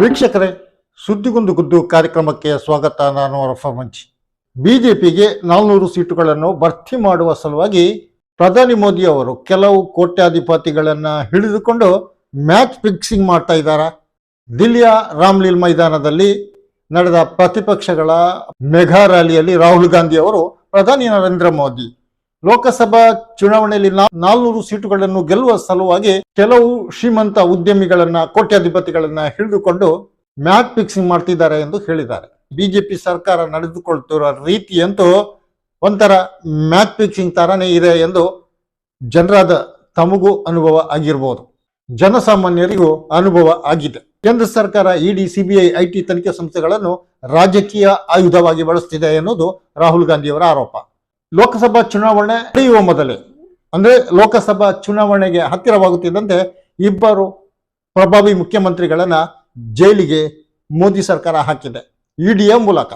ವೀಕ್ಷಕರೇ, ಸುದ್ದಿಗೊಂದು ಗುದ್ದು ಕಾರ್ಯಕ್ರಮಕ್ಕೆ ಸ್ವಾಗತ. ನಾನು ರಫ ಮಂಚಿ. ಬಿಜೆಪಿಗೆ ನಾಲ್ನೂರು ಸೀಟುಗಳನ್ನು ಭರ್ತಿ ಮಾಡುವ ಸಲುವಾಗಿ ಪ್ರಧಾನಿ ಮೋದಿ ಅವರು ಕೆಲವು ಕೋಟ್ಯಾಧಿಪತಿಗಳನ್ನ ಹಿಡಿದುಕೊಂಡು ಮ್ಯಾಚ್ ಫಿಕ್ಸಿಂಗ್ ಮಾಡ್ತಾ ಇದ್ದಾರೆ? ದಿಲ್ಲಿಯ ರಾಮ್ಲೀಲ್ ಮೈದಾನದಲ್ಲಿ ನಡೆದ ಪ್ರತಿಪಕ್ಷಗಳ ಮೆಘಾ ರ್ಯಾಲಿಯಲ್ಲಿ ರಾಹುಲ್ ಗಾಂಧಿ ಅವರು ಪ್ರಧಾನಿ ನರೇಂದ್ರ ಮೋದಿ ಲೋಕಸಭಾ ಚುನಾವಣೆಯಲ್ಲಿ ನಾಲ್ನೂರು ಸೀಟುಗಳನ್ನು ಗೆಲ್ಲುವ ಸಲುವಾಗಿ ಕೆಲವು ಶ್ರೀಮಂತ ಉದ್ಯಮಿಗಳನ್ನ, ಕೋಟ್ಯಾಧಿಪತಿಗಳನ್ನ ಹಿಡಿದುಕೊಂಡು ಮ್ಯಾಟ್ ಫಿಕ್ಸಿಂಗ್ ಮಾಡ್ತಿದ್ದಾರೆ ಎಂದು ಹೇಳಿದ್ದಾರೆ. ಬಿಜೆಪಿ ಸರ್ಕಾರ ನಡೆದುಕೊಳ್ತಿರೋ ರೀತಿಯಂತೂ ಒಂಥರ ಮ್ಯಾಚ್ ಫಿಕ್ಸಿಂಗ್ ತರನೇ ಇದೆ ಎಂದು ಜನರಾದ ತಮಗೂ ಅನುಭವ ಆಗಿರ್ಬೋದು. ಜನಸಾಮಾನ್ಯರಿಗೂ ಅನುಭವ ಆಗಿದೆ. ಕೇಂದ್ರ ಸರ್ಕಾರ, ಇಡಿ, ಸಿಬಿಐ, ಐಟಿ ತನಿಖೆ ಸಂಸ್ಥೆಗಳನ್ನು ರಾಜಕೀಯ ಆಯುಧವಾಗಿ ಬಳಸ್ತಿದೆ ಎನ್ನುವುದು ರಾಹುಲ್ ಗಾಂಧಿಯವರ ಆರೋಪ. ಲೋಕಸಭಾ ಚುನಾವಣೆ ನಡೆಯುವ ಮೊದಲೇ, ಅಂದ್ರೆ ಲೋಕಸಭಾ ಚುನಾವಣೆಗೆ ಹತ್ತಿರವಾಗುತ್ತಿದ್ದಂತೆ ಇಬ್ಬರು ಪ್ರಭಾವಿ ಮುಖ್ಯಮಂತ್ರಿಗಳನ್ನ ಜೈಲಿಗೆ ಮೋದಿ ಸರ್ಕಾರ ಹಾಕಿದೆ. ಇಡಿಯ ಮೂಲಕ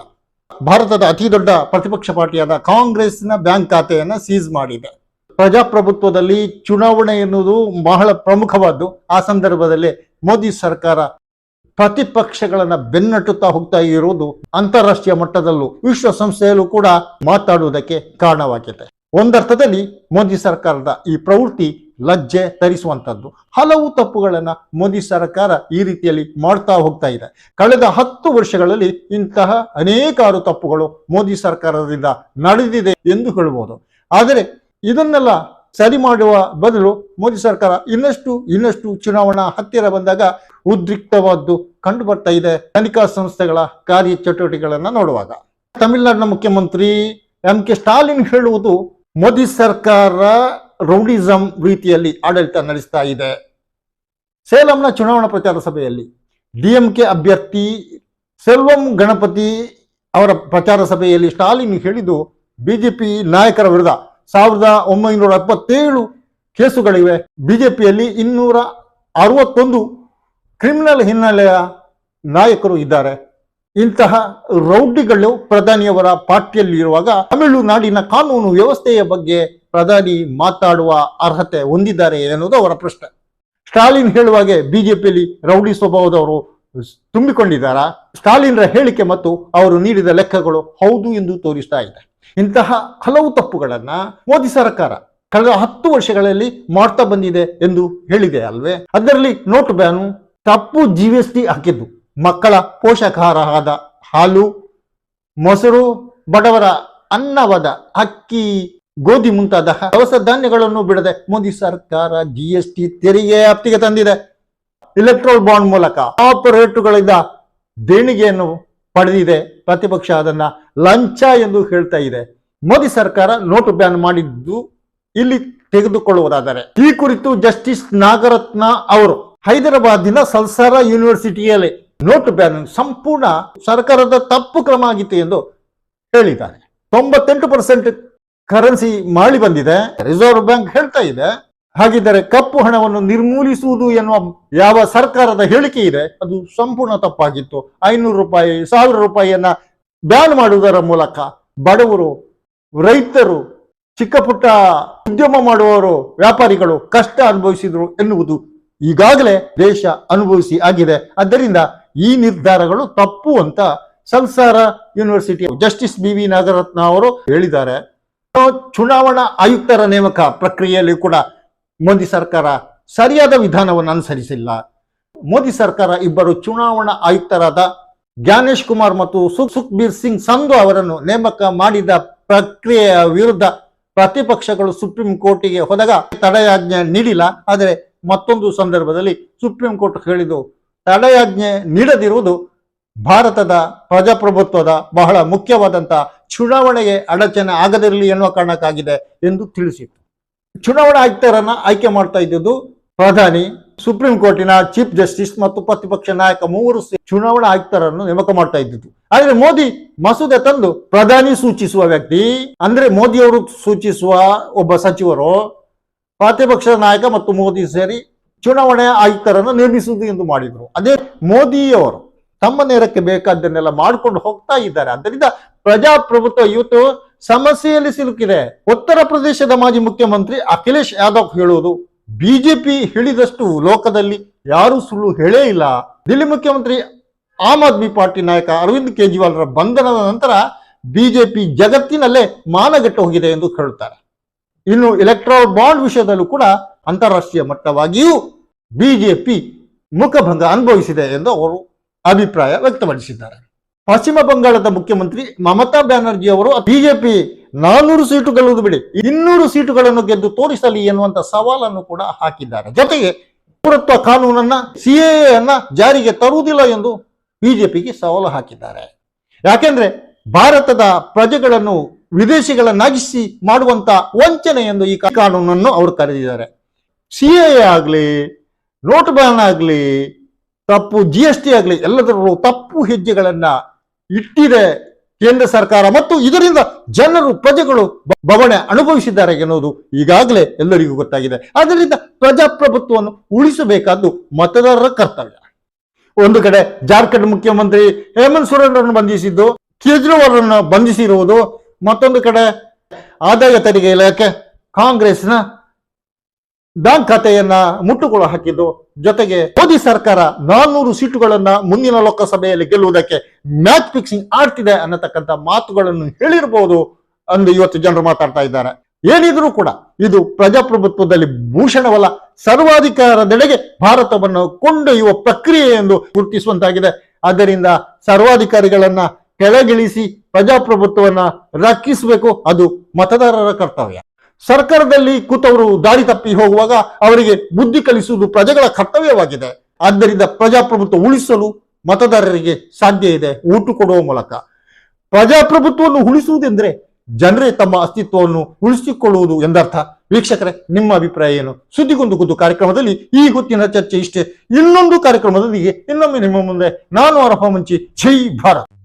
ಭಾರತದ ಅತಿ ದೊಡ್ಡ ಪ್ರತಿಪಕ್ಷ ಪಾರ್ಟಿಯಾದ ಕಾಂಗ್ರೆಸ್ನ ಬ್ಯಾಂಕ್ ಖಾತೆಯನ್ನ ಸೀಸ್ ಮಾಡಿದೆ. ಪ್ರಜಾಪ್ರಭುತ್ವದಲ್ಲಿ ಚುನಾವಣೆ ಎನ್ನುವುದು ಬಹಳ ಪ್ರಮುಖವಾದ್ದು. ಆ ಸಂದರ್ಭದಲ್ಲಿ ಮೋದಿ ಸರ್ಕಾರ ಪ್ರತಿಪಕ್ಷಗಳನ್ನ ಬೆನ್ನಟ್ಟುತ್ತಾ ಹೋಗ್ತಾ ಇರುವುದು ಅಂತಾರಾಷ್ಟ್ರೀಯ ಮಟ್ಟದಲ್ಲೂ ವಿಶ್ವಸಂಸ್ಥೆಯಲ್ಲೂ ಕೂಡ ಮಾತಾಡುವುದಕ್ಕೆ ಕಾರಣವಾಗಿದೆ. ಒಂದರ್ಥದಲ್ಲಿ ಮೋದಿ ಸರ್ಕಾರದ ಈ ಪ್ರವೃತ್ತಿ ಲಜ್ಜೆ ತರಿಸುವಂತದ್ದು ಹಲವು ತಪ್ಪುಗಳನ್ನ ಮೋದಿ ಸರ್ಕಾರ ಈ ರೀತಿಯಲ್ಲಿ ಮಾಡ್ತಾ ಹೋಗ್ತಾ ಇದೆ. ಕಳೆದ ಹತ್ತು ವರ್ಷಗಳಲ್ಲಿ ಇಂತಹ ಅನೇಕಾರು ತಪ್ಪುಗಳು ಮೋದಿ ಸರ್ಕಾರದಿಂದ ನಡೆದಿದೆ ಎಂದು ಹೇಳಬಹುದು. ಆದರೆ ಇದನ್ನೆಲ್ಲ ಸರಿ ಮಾಡುವ ಬದಲು ಮೋದಿ ಸರ್ಕಾರ ಇನ್ನಷ್ಟು ಇನ್ನಷ್ಟು ಚುನಾವಣಾ ಹತ್ತಿರ ಬಂದಾಗ ಉದ್ರಿಕ್ತವಾದ್ದು ಕಂಡು ಬರ್ತಾ ಇದೆ. ತನಿಖಾ ಸಂಸ್ಥೆಗಳ ಕಾರ್ಯ ಚಟುವಟಿಕೆಗಳನ್ನು ನೋಡುವಾಗ. ತಮಿಳುನಾಡಿನ ಮುಖ್ಯಮಂತ್ರಿ ಎಂ ಕೆ ಸ್ಟಾಲಿನ್ ಹೇಳುವುದು, ಮೋದಿ ಸರ್ಕಾರ ರೌಡಿಸಂ ರೀತಿಯಲ್ಲಿ ಆಡಳಿತ ನಡೆಸ್ತಾ ಇದೆ. ಸೇಲಂನ ಚುನಾವಣಾ ಪ್ರಚಾರ ಸಭೆಯಲ್ಲಿ ಡಿಎಂಕೆ ಅಭ್ಯರ್ಥಿ ಸೆಲ್ವಂ ಗಣಪತಿ ಅವರ ಪ್ರಚಾರ ಸಭೆಯಲ್ಲಿ ಸ್ಟಾಲಿನ್ ಹೇಳಿದ್ದು, ಬಿಜೆಪಿ ನಾಯಕರ ವಿರುದ್ಧ. ಸಾವಿರದ ಒಂಬೈನೂರ ಎಪ್ಪತ್ತೇಳು ಕೇಸುಗಳಿವೆ. ಬಿಜೆಪಿಯಲ್ಲಿ ಇನ್ನೂರ ಅರವತ್ತೊಂದು ಕ್ರಿಮಿನಲ್ ಹಿನ್ನೆಲೆಯ ನಾಯಕರು ಇದ್ದಾರೆ. ಇಂತಹ ರೌಡಿಗಳು ಪ್ರಧಾನಿಯವರ ಪಾರ್ಟಿಯಲ್ಲಿ ಇರುವಾಗ ತಮಿಳುನಾಡಿನ ಕಾನೂನು ವ್ಯವಸ್ಥೆಯ ಬಗ್ಗೆ ಪ್ರಧಾನಿ ಮಾತಾಡುವ ಅರ್ಹತೆ ಹೊಂದಿದ್ದಾರೆ ಎನ್ನುವುದು ಅವರ ಪ್ರಶ್ನೆ. ಸ್ಟಾಲಿನ್ ಹೇಳುವಾಗೆ ಬಿಜೆಪಿಯಲ್ಲಿ ರೌಡಿ ಸ್ವಭಾವದವರು ತುಂಬಿಕೊಂಡಿದ್ದಾರಾ? ಸ್ಟಾಲಿನ್ರ ಹೇಳಿಕೆ ಮತ್ತು ಅವರು ನೀಡಿದ ಲೆಕ್ಕಗಳು ಹೌದು ಎಂದು ತೋರಿಸ್ತಾ ಇದೆ. ಇಂತಹ ಹಲವು ತಪ್ಪುಗಳನ್ನ ಮೋದಿ ಸರ್ಕಾರ ಕಳೆದ ಹತ್ತು ವರ್ಷಗಳಲ್ಲಿ ಮಾಡ್ತಾ ಬಂದಿದೆ ಎಂದು ಹೇಳಿದೆ ಅಲ್ವೇ? ಅದರಲ್ಲಿ ನೋಟ್ ಬ್ಯಾನು ತಪ್ಪು ಜಿ ಎಸ್ ಟಿ ಹಾಕಿದ್ದು. ಮಕ್ಕಳ ಪೋಷಕಾಹಾರದ ಹಾಲು, ಮೊಸರು, ಬಡವರ ಅನ್ನವಾದ ಅಕ್ಕಿ, ಗೋಧಿ ಮುಂತಾದ ದವಸ ಧಾನ್ಯಗಳನ್ನು ಬಿಡದೆ ಮೋದಿ ಸರ್ಕಾರ ಜಿ ಎಸ್ ಟಿ ತೆರಿಗೆ ವ್ಯಾಪ್ತಿಗೆ ತಂದಿದೆ. ಇಲೆಕ್ಟ್ರೋಲ್ ಬಾಂಡ್ ಮೂಲಕ ಕಾರ್ಪೊರೇಟ್ಗಳಿಂದ ದೇಣಿಗೆಯನ್ನು ಪಡೆದಿದೆ. ಪ್ರತಿಪಕ್ಷ ಅದನ್ನ ಲಂಚ ಎಂದು ಹೇಳ್ತಾ ಇದೆ. ಮೋದಿ ಸರ್ಕಾರ ನೋಟು ಬ್ಯಾನ್ ಮಾಡಿದ್ದು ಇಲ್ಲಿ ತೆಗೆದುಕೊಳ್ಳುವುದಾದರೆ. ಈ ಕುರಿತು ಜಸ್ಟಿಸ್ ನಾಗರತ್ನ ಅವರು ಹೈದರಾಬಾದಿನ ಸಲ್ಸಾರ ಯೂನಿವರ್ಸಿಟಿಯಲ್ಲಿ ನೋಟು ಬ್ಯಾನ್ ಸಂಪೂರ್ಣ ಸರ್ಕಾರದ ತಪ್ಪು ಕ್ರಮ ಆಗಿತ್ತು ಎಂದು ಹೇಳಿದ್ದಾರೆ. ತೊಂಬತ್ತೆಂಟು ಪರ್ಸೆಂಟ್ ಕರೆನ್ಸಿ ಮಾಳಿ ಬಂದಿದೆ. ರಿಸರ್ವ್ ಬ್ಯಾಂಕ್ ಹೇಳ್ತಾ ಇದೆ. ಹಾಗಿದ್ದರೆ ಕಪ್ಪು ಹಣವನ್ನು ನಿರ್ಮೂಲಿಸುವುದು ಎನ್ನುವ ಯಾವ ಸರ್ಕಾರದ ಹೇಳಿಕೆ ಇದೆ, ಅದು ಸಂಪೂರ್ಣ ತಪ್ಪಾಗಿತ್ತು. ಐನೂರು ರೂಪಾಯಿ, ಸಾವಿರ ರೂಪಾಯಿಯನ್ನ ಬ್ಯಾನ್ ಮಾಡುವುದರ ಮೂಲಕ ಬಡವರು, ರೈತರು, ಚಿಕ್ಕ ಪುಟ್ಟ ಉದ್ಯಮ ಮಾಡುವವರು, ವ್ಯಾಪಾರಿಗಳು ಕಷ್ಟ ಅನುಭವಿಸಿದ್ರು ಎನ್ನುವುದು ಈಗಾಗಲೇ ದೇಶ ಅನುಭವಿಸಿ ಆಗಿದೆ. ಆದ್ದರಿಂದ ಈ ನಿರ್ಧಾರಗಳು ತಪ್ಪು ಅಂತ ಸಂಸಾರ university justice B V Nagarathna ಅವರು ಹೇಳಿದ್ದಾರೆ. ಚುನಾವಣಾ ಆಯುಕ್ತರ ನೇಮಕ ಪ್ರಕ್ರಿಯೆಯಲ್ಲಿ ಕೂಡ ಮೋದಿ ಸರ್ಕಾರ ಸರಿಯಾದ ವಿಧಾನವನ್ನು ಅನುಸರಿಸಿಲ್ಲ. ಮೋದಿ ಸರ್ಕಾರ ಇಬ್ಬರು ಚುನಾವಣಾ ಆಯುಕ್ತರಾದ ಜ್ಞಾನೇಶ್ ಕುಮಾರ್ ಮತ್ತು ಸುಖ್ ಸುಖ್ಬೀರ್ ಸಿಂಗ್ ಸಂಧು ಅವರನ್ನು ನೇಮಕ ಮಾಡಿದ ಪ್ರಕ್ರಿಯೆಯ ವಿರುದ್ಧ ಪ್ರತಿಪಕ್ಷಗಳು ಸುಪ್ರೀಂ ಕೋರ್ಟಿಗೆ ಹೋದಾಗ ತಡೆಯಾಜ್ಞೆ ನೀಡಿಲ್ಲ. ಆದರೆ ಮತ್ತೊಂದು ಸಂದರ್ಭದಲ್ಲಿ ಸುಪ್ರೀಂ ಕೋರ್ಟ್ ಹೇಳಿದ್ದು, ತಡೆಯಾಜ್ಞೆ ನೀಡದಿರುವುದು ಭಾರತದ ಪ್ರಜಾಪ್ರಭುತ್ವದ ಬಹಳ ಮುಖ್ಯವಾದಂತಹ ಚುನಾವಣೆಗೆ ಅಡಚಣೆ ಆಗದಿರಲಿ ಎನ್ನುವ ಕಾರಣಕ್ಕಾಗಿದೆ ಎಂದು ತಿಳಿಸಿತು ಚುನಾವಣಾ ಆಯುಕ್ತರನ್ನ ಆಯ್ಕೆ ಮಾಡ್ತಾ ಇದ್ದುದು ಪ್ರಧಾನಿ, ಸುಪ್ರೀಂ ಕೋರ್ಟಿನ ಚೀಫ್ ಜಸ್ಟಿಸ್ ಮತ್ತು ಪ್ರತಿಪಕ್ಷ ನಾಯಕ ಮೂವರು ಚುನಾವಣಾ ಆಯುಕ್ತರನ್ನು ನೇಮಕ ಮಾಡ್ತಾ ಇದ್ದಿದ್ದು. ಆದ್ರೆ ಮೋದಿ ಮಸೂದೆ ತಂದು ಪ್ರಧಾನಿ ಸೂಚಿಸುವ ವ್ಯಕ್ತಿ, ಅಂದ್ರೆ ಮೋದಿ ಅವರು ಸೂಚಿಸುವ ಒಬ್ಬ ಸಚಿವರು, ಪ್ರತಿಪಕ್ಷ ನಾಯಕ ಮತ್ತು ಮೋದಿ ಸೇರಿ ಚುನಾವಣೆ ಆಯುಕ್ತರನ್ನು ನೇಮಿಸುವುದು ಎಂದು ಮಾಡಿದ್ರು. ಅದೇ ಮೋದಿಯವರು ತಮ್ಮ ನೇರಕ್ಕೆ ಬೇಕಾದ್ದನ್ನೆಲ್ಲ ಮಾಡ್ಕೊಂಡು ಹೋಗ್ತಾ ಇದ್ದಾರೆ. ಆದ್ದರಿಂದ ಪ್ರಜಾಪ್ರಭುತ್ವ ಇವತ್ತು ಸಮಸ್ಯೆಯಲ್ಲಿ ಸಿಲುಕಿದೆ. ಉತ್ತರ ಪ್ರದೇಶದ ಮಾಜಿ ಮುಖ್ಯಮಂತ್ರಿ ಅಖಿಲೇಶ್ ಯಾದವ್ ಹೇಳುವುದು, ಬಿಜೆಪಿ ಹೇಳಿದಷ್ಟು ಲೋಕದಲ್ಲಿ ಯಾರು ಸುಳ್ಳು ಹೇಳೇ ಇಲ್ಲ. ದಿಲ್ಲಿ ಮುಖ್ಯಮಂತ್ರಿ ಆಮ್ ಆದ್ಮಿ ಪಾರ್ಟಿ ನಾಯಕ ಅರವಿಂದ್ ಕೇಜ್ರಿವಾಲ್ರ ಬಂಧನದ ನಂತರ ಬಿಜೆಪಿ ಜಗತ್ತಿನಲ್ಲೇ ಮಾನಗೆಟ್ಟು ಹೋಗಿದೆ ಎಂದು ಹೇಳುತ್ತಾರೆ. ಇನ್ನು ಎಲೆಕ್ಟ್ರಾಲ್ ಬಾಂಡ್ ವಿಷಯದಲ್ಲೂ ಕೂಡ ಅಂತಾರಾಷ್ಟ್ರೀಯ ಮಟ್ಟವಾಗಿಯೂ ಬಿಜೆಪಿ ಮುಖಭಂಗ ಅನುಭವಿಸಿದೆ ಎಂದು ಅವರು ಅಭಿಪ್ರಾಯ ವ್ಯಕ್ತಪಡಿಸಿದ್ದಾರೆ. ಪಶ್ಚಿಮ ಬಂಗಾಳದ ಮುಖ್ಯಮಂತ್ರಿ ಮಮತಾ ಬ್ಯಾನರ್ಜಿ ಅವರು ಬಿಜೆಪಿ ನಾನೂರು ಸೀಟು ಗೆಲ್ಲುವುದು ಬಿಡಿ, ಇನ್ನೂರು ಸೀಟುಗಳನ್ನು ಗೆದ್ದು ತೋರಿಸಲಿ ಎನ್ನುವಂತ ಸವಾಲನ್ನು ಕೂಡ ಹಾಕಿದ್ದಾರೆ. ಜೊತೆಗೆ ಪೌರತ್ವ ಕಾನೂನನ್ನ ಸಿಎ ಅನ್ನ ಜಾರಿಗೆ ತರುವುದಿಲ್ಲ ಎಂದು ಬಿಜೆಪಿಗೆ ಸವಾಲು ಹಾಕಿದ್ದಾರೆ. ಯಾಕೆಂದ್ರೆ ಭಾರತದ ಪ್ರಜೆಗಳನ್ನು ವಿದೇಶಿಗಳನ್ನಾಗಿಸಿ ಮಾಡುವಂತ ವಂಚನೆ ಎಂದು ಈ ಕಾನೂನನ್ನು ಅವರು ಕರೆದಿದ್ದಾರೆ. ಸಿಎ ಆಗಲಿ, ನೋಟ್ ಬ್ಯಾನ್ ಆಗಲಿ, ತಪ್ಪು ಜಿ ಎಸ್ ಟಿ ಆಗಲಿ, ಎಲ್ಲದರಲ್ಲೂ ತಪ್ಪು ಹೆಜ್ಜೆಗಳನ್ನ ಇಟ್ಟಿದೆ ಕೇಂದ್ರ ಸರ್ಕಾರ ಮತ್ತು ಇದರಿಂದ ಜನರು ಪ್ರಜೆಗಳು ಬವಣೆ ಅನುಭವಿಸಿದ್ದಾರೆ ಎನ್ನುವುದು ಈಗಾಗಲೇ ಎಲ್ಲರಿಗೂ ಗೊತ್ತಾಗಿದೆ. ಆದ್ದರಿಂದ ಪ್ರಜಾಪ್ರಭುತ್ವವನ್ನು ಉಳಿಸಬೇಕಾದ್ದು ಮತದಾರರ ಕರ್ತವ್ಯ. ಒಂದು ಕಡೆ ಜಾರ್ಖಂಡ್ ಮುಖ್ಯಮಂತ್ರಿ ಹೇಮಂತ್ ಸೊರೇನ್ ಬಂಧಿಸಿದ್ದು ಕೇಜ್ರಿವಾಲ್ ರನ್ನು ಬಂಧಿಸಿರುವುದು, ಮತ್ತೊಂದು ಕಡೆ ಆದಾಯ ತೆರಿಗೆ ಇಲಾಖೆ, ಕಾಂಗ್ರೆಸ್ನ ಬ್ಯಾಂಕ್ ಖಾತೆಯನ್ನ ಮುಟ್ಟುಗೋಲು ಹಾಕಿದ್ದು. ಜೊತೆಗೆ ಮೋದಿ ಸರ್ಕಾರ ನಾನ್ನೂರು ಸೀಟುಗಳನ್ನ ಮುಂದಿನ ಲೋಕಸಭೆಯಲ್ಲಿ ಗೆಲ್ಲುವುದಕ್ಕೆ ಮ್ಯಾಚ್ ಫಿಕ್ಸಿಂಗ್ ಆಡ್ತಿದೆ ಅನ್ನತಕ್ಕಂಥ ಮಾತುಗಳನ್ನು ಹೇಳಿರಬಹುದು ಅಂದು ಇವತ್ತು ಜನರು ಮಾತಾಡ್ತಾ ಇದ್ದಾರೆ. ಏನಿದ್ರೂ ಕೂಡ ಇದು ಪ್ರಜಾಪ್ರಭುತ್ವದಲ್ಲಿ ಭೂಷಣವಲ್ಲ, ಸರ್ವಾಧಿಕಾರದೆಡೆಗೆ ಭಾರತವನ್ನು ಕೊಂಡೊಯ್ಯುವ ಪ್ರಕ್ರಿಯೆ ಎಂದು ಗುರುತಿಸುವಂತಾಗಿದೆ. ಆದ್ದರಿಂದ ಸರ್ವಾಧಿಕಾರಿಗಳನ್ನ ಕೆಳಗಿಳಿಸಿ ಪ್ರಜಾಪ್ರಭುತ್ವವನ್ನ ರಕ್ಷಿಸಬೇಕು, ಅದು ಮತದಾರರ ಕರ್ತವ್ಯ. ಸರ್ಕಾರದಲ್ಲಿ ಕೂತವರು ದಾರಿ ತಪ್ಪಿ ಹೋಗುವಾಗ ಅವರಿಗೆ ಬುದ್ಧಿ ಕಲಿಸುವುದು ಪ್ರಜೆಗಳ ಕರ್ತವ್ಯವಾಗಿದೆ. ಆದ್ದರಿಂದ ಪ್ರಜಾಪ್ರಭುತ್ವ ಉಳಿಸಲು ಮತದಾರರಿಗೆ ಸಾಧ್ಯ ಇದೆ. ಊಟು ಕೊಡುವ ಮೂಲಕ. ಪ್ರಜಾಪ್ರಭುತ್ವವನ್ನು ಉಳಿಸುವುದೆಂದ್ರೆ ಜನರೇ ತಮ್ಮ ಅಸ್ತಿತ್ವವನ್ನು ಉಳಿಸಿಕೊಳ್ಳುವುದು ಎಂದರ್ಥ. ವೀಕ್ಷಕರೇ, ನಿಮ್ಮ ಅಭಿಪ್ರಾಯ ಏನು? ಸುದ್ದಿಗೊಂದು ಗುದ್ದು ಕಾರ್ಯಕ್ರಮದಲ್ಲಿ ಈ ಹೊತ್ತಿನ ಚರ್ಚೆ ಇಷ್ಟೇ. ಇನ್ನೊಂದು ಕಾರ್ಯಕ್ರಮದೊಂದಿಗೆ ಇನ್ನೊಮ್ಮೆ ನಿಮ್ಮ ಮುಂದೆ ನಾನು ಅರಹ ಮುಂಚಿ. ಜೈ ಭಾರತ್!